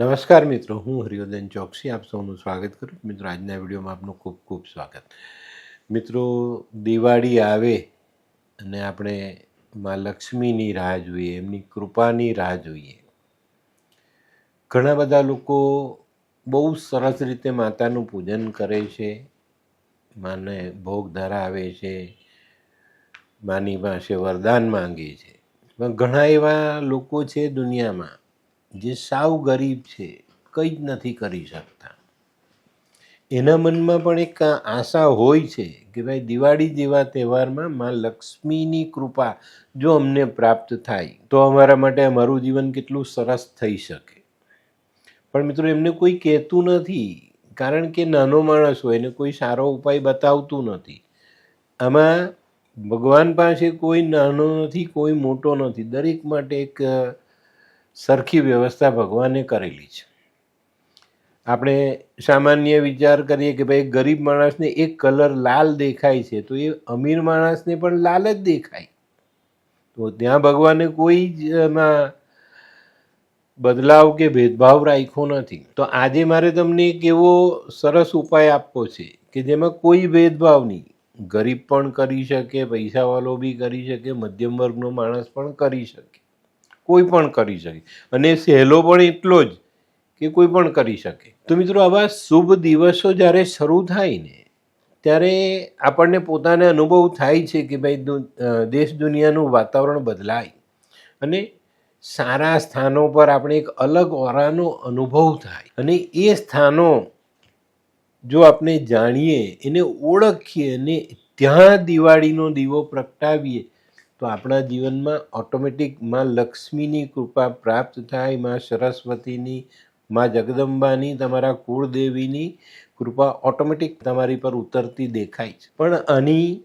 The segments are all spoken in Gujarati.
નમસ્કાર મિત્રો, હું હરિવર્ધન ચોકસી, આપ સૌનું સ્વાગત કરું. મિત્રો, આજના વિડીયોમાં આપનું ખૂબ ખૂબ સ્વાગત. મિત્રો, દિવાળી આવે અને આપણે મા લક્ષ્મીની રાહ જોઈએ, એમની કૃપાની રાહ જોઈએ. ઘણા બધા લોકો બહુ સરસ રીતે માતાનું પૂજન કરે છે, માને ભોગ ધરાવે છે, માની પાસે વરદાન માંગે છે. પણ ઘણા એવા લોકો છે દુનિયામાં જે સાવ ગરીબ છે, કંઈ જ નથી કરી શકતા. એના મનમાં પણ એક આશા હોય છે કે ભાઈ દિવાળી જેવા તહેવારમાં માં લક્ષ્મીની કૃપા જો અમને પ્રાપ્ત થાય, તો અમારા માટે અમારું જીવન કેટલું સરસ થઈ શકે. પણ મિત્રો, એમને કોઈ કહેતું નથી, કારણ કે નાનો માણસ હોય એને કોઈ સારો ઉપાય બતાવતું નથી. આમાં ભગવાન પાસે કોઈ નાનો નથી, કોઈ મોટો નથી. દરેક માટે એક સરખી વ્યવસ્થા ભગવાને કરેલી છે. આપણે સામાન્ય વિચાર કરીએ કે ભાઈ, ગરીબ માણસને એક કલર લાલ દેખાય છે, તો એ અમીર માણસને પણ લાલ જ દેખાય. તો ત્યાં ભગવાને કોઈ જ એમાં બદલાવ કે ભેદભાવ રાખ્યો નથી. તો આજે મારે તમને એક એવો સરસ ઉપાય આપવો છે કે જેમાં કોઈ ભેદભાવ નહીં. ગરીબ પણ કરી શકે, પૈસાવાળો બી કરી શકે, મધ્યમ વર્ગનો માણસ પણ કરી શકે. કોઈ પણ કરી શકે. અને સહેલો પણ એટલો જ કે કોઈ પણ કરી શકે. તો મિત્રો આવા શુભ દિવસો જ્યારે શરૂ થાય ને, ત્યારે આપણને પોતાને અનુભવ થાય છે કે ભાઈ દેશ દુનિયાનું વાતાવરણ બદલાય. અને સારા સ્થાનો પર આપણે એક અલગ ઓરાનો અનુભવ થાય. અને એ સ્થાનો જો આપણે જાણીએ, એને ઓળખીએ અને ત્યાં દિવાળીનો દીવો પ્રગટાવીએ તો આપણા જીવનમાં ઓટોમેટિકમાં લક્ષ્મીની કૃપા પ્રાપ્ત થાય, માં સરસ્વતીની, માં જગદંબાની, તમારા કુળદેવીની કૃપા ઓટોમેટિક તમારી પર ઉતરતી દેખાય છે. પણ આની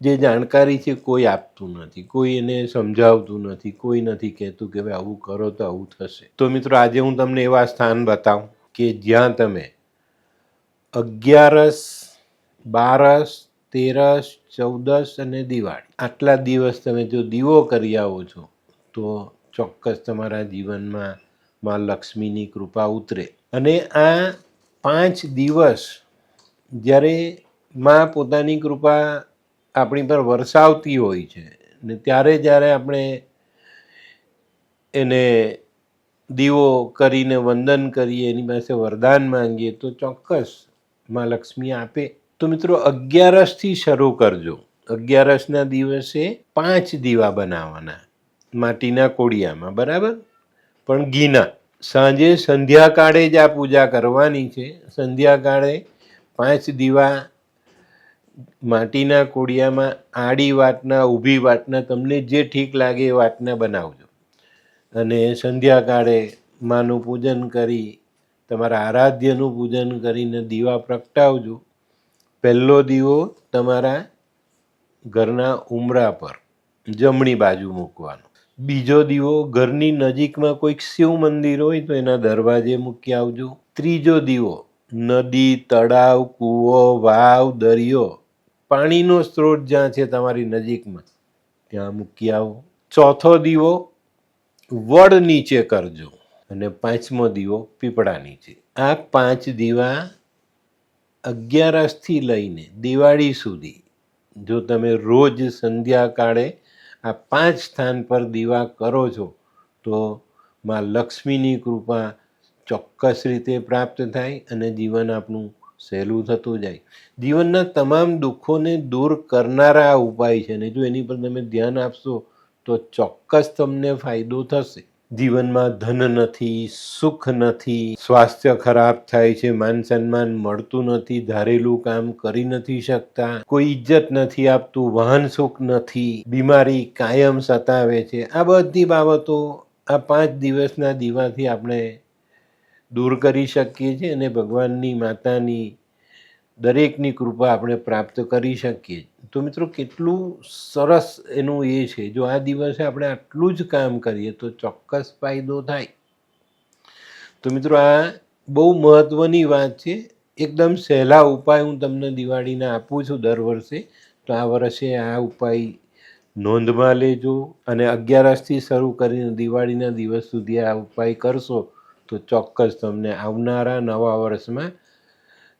જે જાણકારી છે કોઈ આપતું નથી, કોઈ એને સમજાવતું નથી, કોઈ નથી કહેતું કે ભાઈ આવું કરો તો આવું થશે. તો મિત્રો આજે હું તમને એવા સ્થાન બતાવું કે જ્યાં તમે અગિયારસ, બારસ તેરસ, ચૌદસ અને દિવાળી. આટલા દિવસ તમે જો દીવો કરી આવો છો, તો ચોક્કસ તમારા જીવનમાં મા લક્ષ્મીની કૃપા ઉતરે. અને આ પાંચ દિવસ જ્યારે મા પોતાની કૃપા આપણી પર વરસાવતી હોય છે, ને ત્યારે જ્યારે આપણે એને દીવો કરીને વંદન કરીએ, એની પાસે વરદાન માંગીએ, તો ચોક્કસ મા લક્ષ્મી આપે. તો મિત્રો અગિયારસથી શરૂ કરજો. અગિયારસના દિવસે પાંચ દીવા બનાવવાના. માટીના કોડિયામાં બરાબર? પણ ઘીના. સાંજે સંધ્યાકાળે જ આ પૂજા કરવાની છે. સંધ્યાકાળે પાંચ દીવા માટીના કોડિયામાં આડી વાટના, ઊભી વાટના, તમને જે ઠીક લાગે એ વાટના બનાવજો. અને સંધ્યાકાળે માનું પૂજન કરી, તમારા આરાધ્યનું પૂજન કરીને દીવા પ્રગટાવજો. પહેલો દીવો તમારા ઘરના ઉમરા પર, જમણી બાજુ મૂકવાનો. બીજો દીવો, ઘરની નજીકમાં કોઈક શિવ મંદિર હોય તો એના દરવાજે મૂકી આવજો. ત્રીજો દીવો, નદી, તળાવ, કૂવો, વાવ, દરિયો, પાણીનો સ્ત્રોત જ્યાં છે તમારી નજીકમાં, ત્યાં મૂકી આવો. ચોથો દીવો, વડ નીચે કરજો. અને પાંચમો દીવો, પીપળા નીચે. આ પાંચ દીવા અગિયારસથી લઈને દિવાળી સુધી જો તમે રોજ સંધ્યાકાળે આ પાંચ સ્થાન પર દીવા કરો છો, તો માં લક્ષ્મીની કૃપા ચોક્કસ રીતે પ્રાપ્ત થાય અને જીવન આપણું સહેલું થતું જાય. જીવનના તમામ દુઃખોને દૂર કરનારા આ ઉપાય છે. ને જો એની પર તમે ધ્યાન આપશો તો ચોક્કસ તમને ફાયદો થશે. જીવનમાં ધન નથી, સુખ નથી, સ્વાસ્થ્ય ખરાબ થાય છે, માન સન્માન મળતું નથી, ધારેલું કામ કરી નથી શકતા, કોઈ ઇજ્જત નથી આપતું, વાહન સુખ નથી, બીમારી કાયમ સતાવે છે. આ બધી બાબતો આ પાંચ દિવસના દીવાથી આપણે દૂર કરી શકીએ છીએ અને ભગવાનની માતાની દરેકની કૃપા આપણે પ્રાપ્ત કરી શકીએ. તો મિત્રો કેટલું સરસ એનું એ છે, જો આ દિવસે આપણે આટલું જ કામ કરીએ તો ચોક્કસ ફાયદો થાય. તો મિત્રો આ બહુ મહત્ત્વની વાત છે. એકદમ સહેલા ઉપાય હું તમને દિવાળીના આપું છું દર વર્ષે. તો આ વર્ષે આ ઉપાય નોંધમાં લેજો અને અગિયારસથી શરૂ કરીને દિવાળીના દિવસ સુધી આ ઉપાય કરશો તો ચોક્કસ તમને આવનારા નવા વર્ષમાં